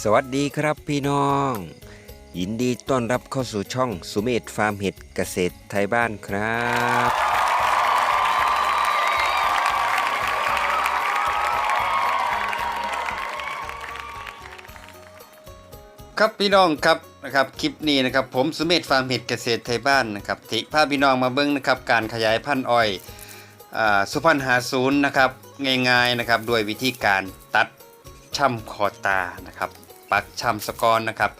สวัสดีครับพี่น้อง ยินดีต้อนรับเข้าสู่ช่องสุเมธฟาร์มเห็ดเกษตรไทยบ้านครับ ครับพี่น้องครับนะครับคลิปนี้นะครับผมสุเมธฟาร์มเห็ดเกษตรไทยบ้านนะครับที่พาพี่น้องมาเบิ้งนะครับการขยายพันธุ์อ้อยอ่าสุพรรณหาศูนย์นะครับง่ายๆนะครับด้วยวิธีการตัดช่ำคอตานะครับ ปักชำสกอนนะครับ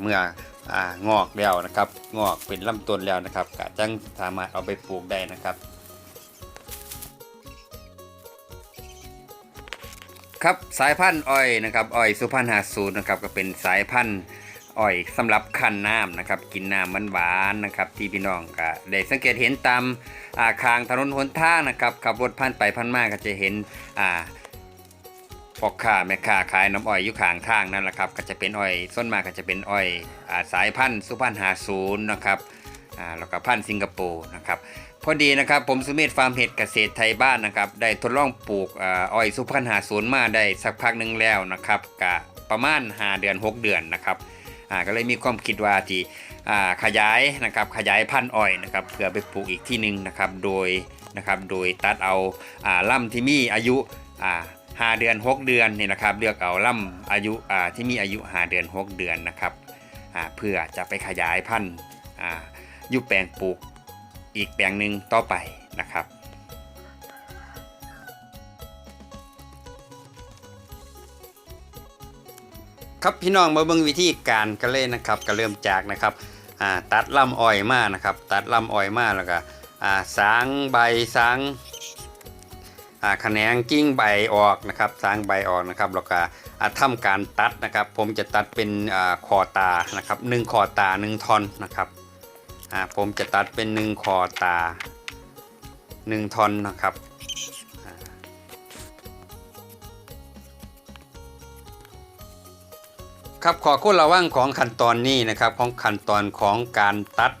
เมื่อองอกแล้วนะครับงอกเป็นลำต้นแล้วนะครับก็จังสามารถเอาไปปลูกได้นะครับ ครับสายพันธุ์อ้อยนะครับอ้อยสุพรรณหาสูตรนะครับก็เป็นสายพันธุ์อ้อยสำหรับคั้นน้ำนะครับกินน้ำหวานนะครับที่พี่น้องก็ได้สังเกตเห็นตามอาคางถนนหนทางนะครับขับรถผ่านไปผ่านมาก็จะเห็นอ่า พ่อค้าแม่ค้าขายน้ำอ้อยอยู่ข้างทางนั่นแหละครับก็จะเป็นอ้อยส่วนมากก็จะเป็นอ้อยสายพันธุ์สุพรรณหาศูนย์นะครับอ่าแล้วก็พันธุ์สิงคโปร์นะครับพอดีนะครับผมสุเมธฟาร์มเห็ดเกษตรไทยบ้านนะครับได้ทดลองปลูกอ่าอ้อยสุพรรณหาศูนย์มาได้สักพักหนึ่งแล้วนะครับกะประมาณ5เดือน 6 เดือนนะครับอ่าก็เลยมีความคิดว่าที่อ่าขยายนะครับขยายพันธุ์อ้อยนะครับเพื่อไปปลูกอีกที่หนึ่งนะครับโดยนะครับโดยตัดเอาอ่าล่ำที่มีอายุอ่า หาเดือน 6 เดือนนี่นะครับเลือกเอาล่ำอายุอ่าที่มีอายุ5เดือน 6 เดือนนะครับอ่าเพื่อจะไปขยายพันธุ์อ่าอยุแปลงปลูกอีกแปลงหนึ่งต่อไปนะครับครับพี่น้องมาเบิ่งวิธีการกันเลยนะครับก็เริ่มจากนะครับอ่าตัดลำอ้อยมานะครับ ตัดลำอ้อยมาแล้วก็อ่าสางใบสาง แขนงกิ้งใบออกนะครับสางใบออกนะครับแล้วก็อ่าทำการตัดนะครับ ผมจะตัดเป็นอคอตานะครับหนึ่งคอตาหนึ่งท่อนนะครับอาผมจะตัดเป็นหนึ่งคอตาหนึ่งท่อนนะครับครับขอคุณระว่างของขั้นตอนนี้นะครับของขั้นตอนของการตัด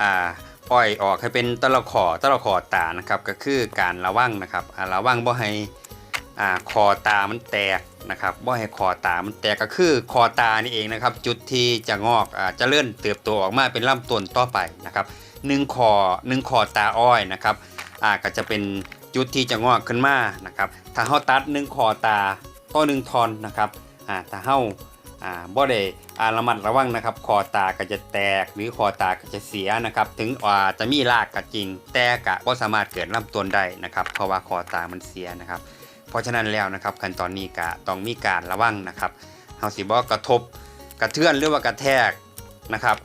อ่า อ้อยออกให้เป็นตะละขอตะละขอตานะครับ ก็คือการระว่างนะครับระว่างบ่ให้อ่าคอตามันแตกนะครับบ่ให้คอตามันแตกก็คือคอตานี่เองนะครับ จุดที่จะงอกอ่าจะเลื่อนเติบโตออกมาเป็นลำต้นต่อไปนะครับหนึ่งคอหนึ่งคอตาอ้อยนะครับอ่าก็จะเป็นจุดที่จะงอกขึ้นมานะครับถ้าเฮาตัดหนึ่งคอตาต่อหนึ่งทอนนะครับอ่าถ้าเฮา อ่าบ่ได้อ่าระมัดระวังนะครับคอตาก็จะแตกหรือคอตาก็จะเสียนะครับ ถึงอ่าจะมีรากก็จริง แต่ก็บ่สามารถเกิดลำต้นได้นะครับเพราะว่าคอตามันเสียนะครับ เพราะฉะนั้นแล้วนะครับขั้นตอนนี้ก็ต้องมีการระวังนะครับเฮาสิบ่กระทบกระเทือนหรือว่ากระแทกนะครับ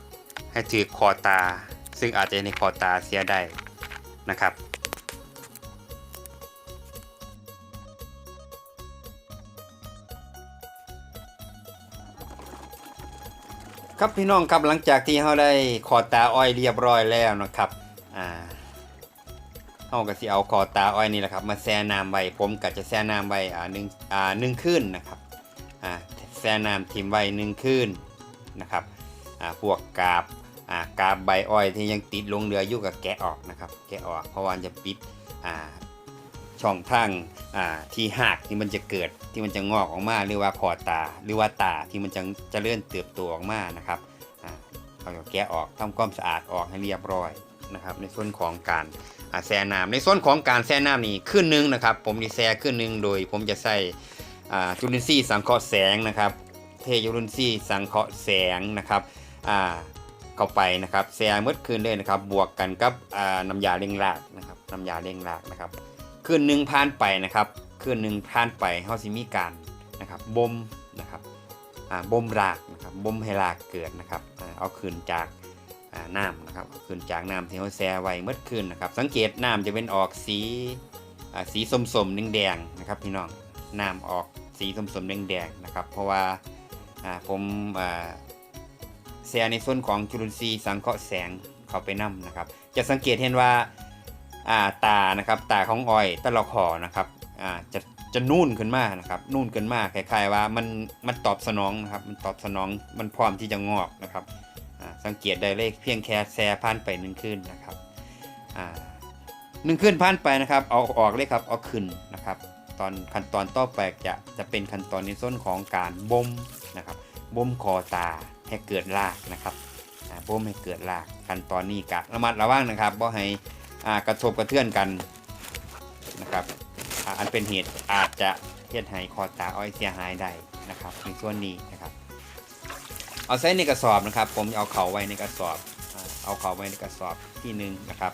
ให้ถือคอตา ซึ่งอาจจะในคอตาเสียได้นะครับ ครับพี่น้องครับหลังจากที่เราได้คอตาอ้อยเรียบร้อยแล้วนะครับอ่าเราก็สิเอาคอตาอ้อยนี่แหละครับ มาแช่น้ำไว้ผมก็จะแช่น้ำไว้อ่าหนึ่งอ่าหนึ่งคืนนะครับอ่าแช่น้ำทิ้งไว้หนึ่งคืนนะครับอ่าพวกกาบอ่ากาบใบอ้อยที่ยังติดลงเรืออยู่กับแกะออกนะครับ แกะออกเพราะว่าจะปิดอ่า ช่องทางอ่าที่หักที่มันจะเกิดที่มันจะงอกออกมาหรือว่าคอตา หรือว่าตาที่มันจะจะเลื่อนเติบโตออกมานะครับอ่าเราก็แกะออกทำความสะอาดออกให้เรียบร้อยนะครับ ในส่วนของการแช่น้ำในส่วนของการแช่น้ำนี่ขึ้นนึงนะครับ ผมจะแช่ขึ้นนึงโดย ผมจะใส่จุลินทรีย์สังเคราะห์แสงนะครับ เทจุลินทรีย์สังเคราะห์แสงนะครับเข้าไปนะครับแช่เมื่อคืนเลยนะครับ บวกกันกับน้ำยาเร่งรากนะครับน้ำยาเร่งรากนะครับ คืนหนึ่งผ่านไปนะครับคืนหนึ่งผ่านไปเขาสิมีการนะครับบ่มนะครับอ่าบ่มรากนะครับบ่มให้รากเกิดนะครับเอาคืนจากอ่าน้ำนะครับเอาคืนจากน้ำที่เขาแช่ไว้เมื่อคืนนะครับ สังเกตน้ำจะเป็นออกสีอ่าสีส้มๆแดงๆนะครับพี่น้องน้ำออกสีส้มๆแดงๆนะครับ เพราะว่าอ่าผมอ่าแช่ในส่วนของจุลินทรีย์สังเคราะห์แสงเข้าไปนํนะครับ จะสังเกตเห็นว่า ตานะครับตาของอ้อยตะละคอนะครับจะจะนุ่นขึ้นมานะครับนุ่นขึ้นมากคล้ายๆว่ามันมันตอบสนองนะครับมันตอบสนองมันพร้อมที่จะงอกนะครับสังเกตได้เลยเพียงแค่แซ่ผ่านไปหนึ่งคืนนะครับหนึ่งคืนผ่านไปนะครับเอาออกเลยครับเอาขึ้นนะครับตอนขั้นตอนต่อไปจะจะเป็นขั้นตอนในส่วนของการบ่มนะครับบ่มคอตาให้เกิดรากนะครับบ่มให้เกิดรากขั้นตอนนี้กะระมัดระวังนะครับบ่ให้ กระทบกระเทือนกันนะครับอ,อันเป็นเหตุอาจจะเฮ็ดให้คอตาอ้อยเสียหายได้นะครับในส่วนนี้นะครับ เอาใส่ในกระสอบนะครับ ผมเอาเขาไว้ในกระสอบอเอาเขาไว้ในกระสอบที่หนึ่งนะครับ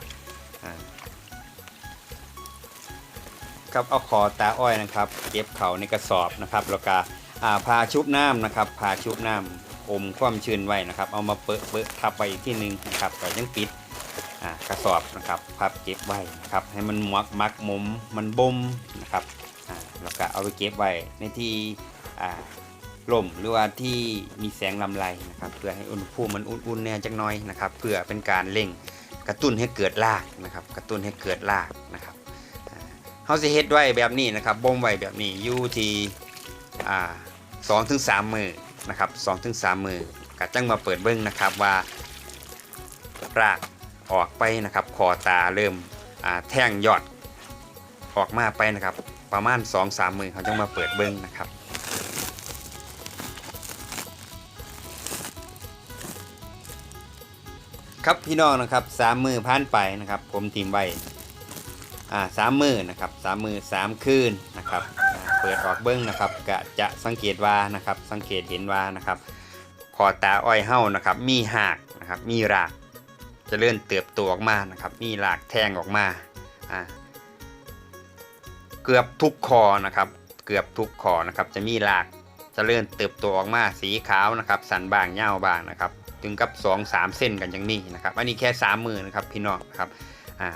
ครับเอาคอตาอ้อยนะครับเก็บเขาในกระสอบนะครับแล้วก็อ่าพาชุบน้ำนะครับพาชุบน้ำอมความชื้นไว้นะครับ เอามาเปิดเปิดทับไว้อีกที่หนึ่งนะครับแต่ยังปิด กระสอบนะครับพับเก็บไว้นะครับให้มันมักมักมุมมันบ่มนะครับแล้วก็เอาไปเก็บไว้ในที่อ่มหรือว่าที่มีแสงลำไรนะครับเพื่อให้อุณหภูมิมันอุ่นๆแน่จักน่อยนะครับเพื่อเป็นการเร่งกระตุ้นให้เกิดรากนะครับ กระตุ้นให้เกิดรากนะครับเฮาสิเฮ็ดไว้แบบนี้นะครับบ่มไว้แบบนี้อยู่ที่สองถึงสามมือนะครับสองถึงสามมือก็จังมาเปิดเบิ้งนะครับว่าราก ออกไปนะครับคอตาเริ่มแท่งยอดออกมาไปนะครับ ประมาณ 2-3 มือเขาจังมาเปิดเบิ้งนะครับครับพี่น้องนะครับสามมือผ่านไปนะครับ ผมทีมไว้อ่าสามมือนะครับสามมือสามคืนนะครับเปิดออกเบิ้งนะครับก็จะสังเกตว่านะครับสังเกตเห็นว่านะครับคอตาอ้อยเฮ้านะครับมีหากนะครับมีราก จะเลื่อนเติบโตออกมานะครับ มีรากแทงออกมาอ่าเกือบทุกคอนะครับ เกือบทุกคอนะครับ จะมีรากจะเลื่อนเติบโตออกมาสีขาวนะครับ สันบางเง่าบางนะครับ ถึงกับ 2 3 เส้นกันอย่างนี้นะครับ อันนี้แค่3มือนะครับพี่น้องครับอ่า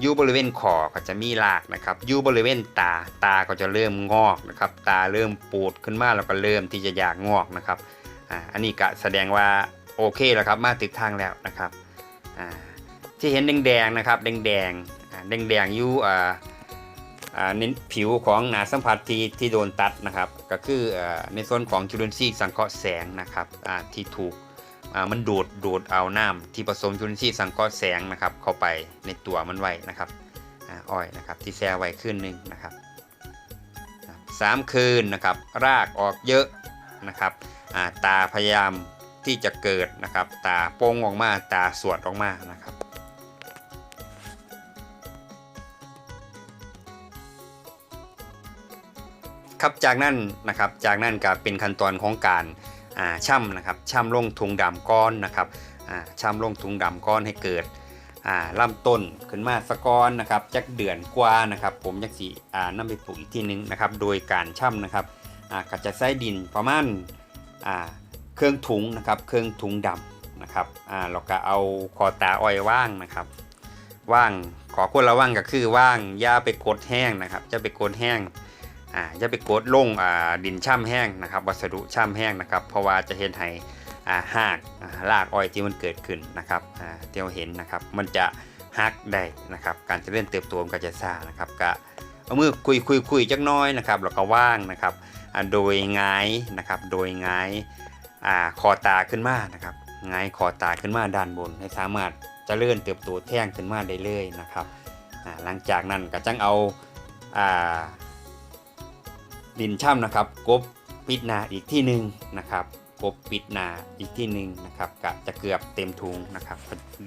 อยู่บริเวณคอก็จะมีรากนะครับอยู่บริเวณตาตาก็จะเริ่มงอกนะครับ ตาเริ่มปูดขึ้นมาแล้วก็เริ่มที่จะอยากงอกนะครับอ่าอันนี้ก็แสดงว่าโอเคแล้วครับ มาถึงทางแล้วนะครับ อ่าที่เห็นแดงๆนะครับแดงๆแดงๆอยู่อ่าอ่าในผิวของหนาสัมผัสที่ที่โดนตัดนะครับ ก็คืออ่าในส่วนของจุลินทรีย์สังเคราะห์แสงนะครับอ่าที่ถูกอ่ามันดูดดูดเอาน้ำที่ผสมจุลินทรีย์สังเคราะห์แสงนะครับ เข้าไปในตัวมันไว้นะครับอ่าอ้อยนะครับที่แช่ไว้คืนหนึ่งนะครับสามคืนนะครับรากออกเยอะนะครับตาพยายาม ที่จะเกิดนะครับ ตาโป้งออกมาตาสวดออกมานะครับ ครับจากนั้นนะครับจากนั้นก็เป็นขั้นตอนของการาช่ำนะครับช่ำลงถุงดำก้อนนะครับช่ำลงถุงดำก้อนให้เกิดอ่าลำต้นขึ้นมาสะก้อนนะครับจักเดือนกว่านะครับ ผมจักสีอ่านำไปปลูกอีกทีหนึงนะครับ โดยการช่ำนะครับอ่าก็จะใส่ดินประมาณ เครื่องถุงนะครับเครื่องถุงดำนะครับอ่าเราก็เอาคอตาอ้อยว่างนะครับว่างขอควรระวังก็คือว่างอย่าไปกดแห้งนะครับจะไปกดแห้งอ่าอย่าไปกดลงอ่าดินช่ำแห้งนะครับ วัสดุช่ำแห้งนะครับ เพราะว่าจะเห็นให้อ่าหากรากอ้อยที่มันเกิดขึ้นนะครับอ่าเที่เราเห็นนะครับมันจะหักได้นะครับ การเจริญเติบโตมันก็จะซ่านะครับก็เอามือคุยคุยคุยจักน้อยนะครับแล้วก็ว่างนะครับอ่าโดยหงายนะครับโดยหงาย อ่าคอตาขึ้นมานะครับหงายคอตาขึ้นมาด้านบนให้สามารถจเจริญเติบโตแท่งขึ้นมาได้เลยนะครับหลังจากนั้นก็จังเอาอ่าดินช่ำนะครับกบปิดนาอีกที่หนึ่งนะครับกบปิดนาอีกที่หนึ่งนะครับก็จะเกือบเต็มทุงนะครับ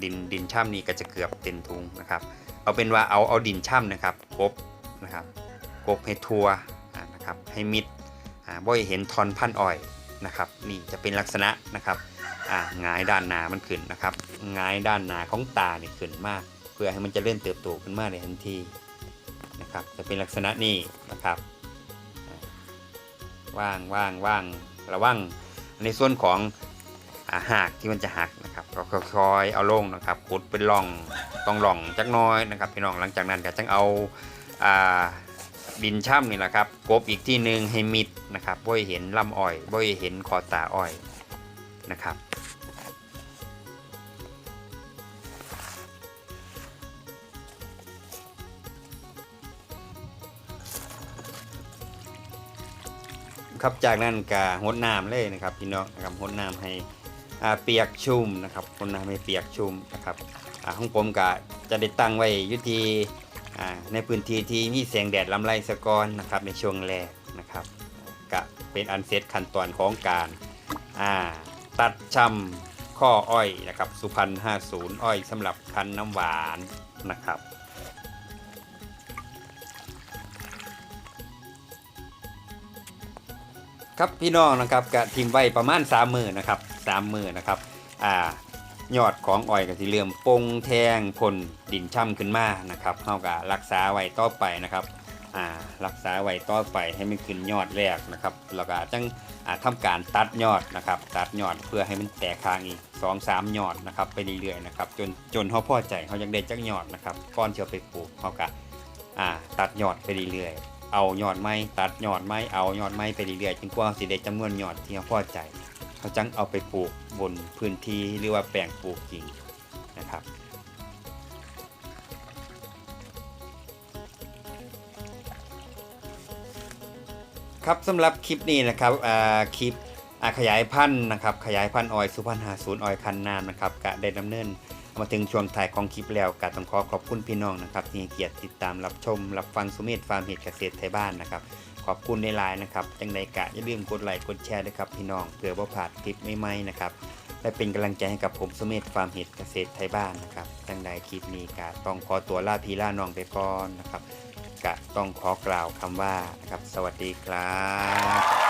ดินดินช่ำนี้ก็จะเกือบเต็มทุงนะครับเอาเป็นว่าเอาเอาดินช่ำนะครับกบนะครับกบให้ทัวนะครับให้มิดอ่าบ่อยเห็นทอนพันอ้อย นะครับนี่จะเป็นลักษณะนะครับอ่าหงายด้านหนามันขึ้นนะครับหงายด้านหนาของตาเนี่ยขึ้นมาก เพื่อให้มันจะเล่นเติบโตขึ้นมากในทันทีนะครับจะเป็นลักษณะนี้นะครับว่างว่างว่างระวังในส่วนของอาหากที่มันจะหักนะครับก็ค่อยๆเอาลงนะครับขุดเป็นร่องต้องร่องจักน้อยนะครับพี่น้องหลังจากนั้นก็จังเอาอ่า ดินช่ำนี่แหละครับกบอีกที่หนึ่งให้มิดนะครับบ่ให้เห็นลำอ้อยบ่ให้เห็นคอตาอ้อยนะครับ ครับจากนั้นก็หดน้ำเลยนะครับพี่น้องนะครับหดน้ำให้อาเปียกชุ่มนะครับหดน้ำให้เปียกชุ่มนะครับอ่าของผมก็จะได้ตั้งไว้ยุที ในพื้นที่ที่มีแสงแดดลำไรสะกอนนะครับในช่วงแรกนะครับก็เป็นอันเสร็จขั้นตอนของการตัดชำข้ออ้อยนะครับสุพรรณ50 อ้อยสำหรับคั้นน้ำหวานนะครับครับพี่น้องนะครับกะทิมไว้ประมาณ3มือนะครับ3มือนะครับอ่า ยอดของอ้อยก็สิเริ่มปงแทงพลดินช่ำขึ้นมานะครับเฮาก็รักษาไว้ต่อไปนะครับอ่ารักษาไว้ต่อไปให้มันขึ้นยอดแรกนะครับแล้วก็จังอ่าทำการตัดยอดนะครับ ตัดยอดเพื่อให้มันแตกคางอีก2 3ยอดนะครับไปเรื่อยๆนะครับจนจนเฮาพอใจเฮายากได้จักยอดนะครับก่อนที่จะไปปลูกเฮาก็อ่าตัดยอดไปเรื่อยๆเอายอดไม้ตัดยอดไม้เอายอดไม้ไปเรื่อยๆจนกว่าสิได้จำนวนยอดที่เราพอใจ เขาจังเอาไปปลูกบนพื้นที่หรือว่าแปลงปลูกจริงนะครับ ครับสำหรับคลิปนี้นะครับอ่าคลิปขยายพันธุ์นะครับ ขยายพันธุ์ออยสุพรรณหาศูนย์ออยคันนามนะครับกะได้ดำเนินมาถึงช่วงท้ายของคลิปแล้วกะต้องขอขอบคุณพี่น้องนะครับที่เกียรติติดตามรับชม รับฟังสุเมธฟาร์มเห็ดเกษตรไทยบ้านนะครับ อบคุณในไลน์นะครับจังใดกะอย่าลืมกดไลค์กดแชร์ด้วยครับพี่น้องเพื่อว่าผ่านคลิปใหม่ๆนะครับและเป็นกำลังใจให้กับผมสุเมธฟาร์มเห็ดเกษตรไทยบ้านนะครับจังใดคลิปนี้กะต้องขอตัวลาพีล่าน้องไปก่อนนะครับกะต้องขอกล่าวคำว่านะครับสวัสดีครับ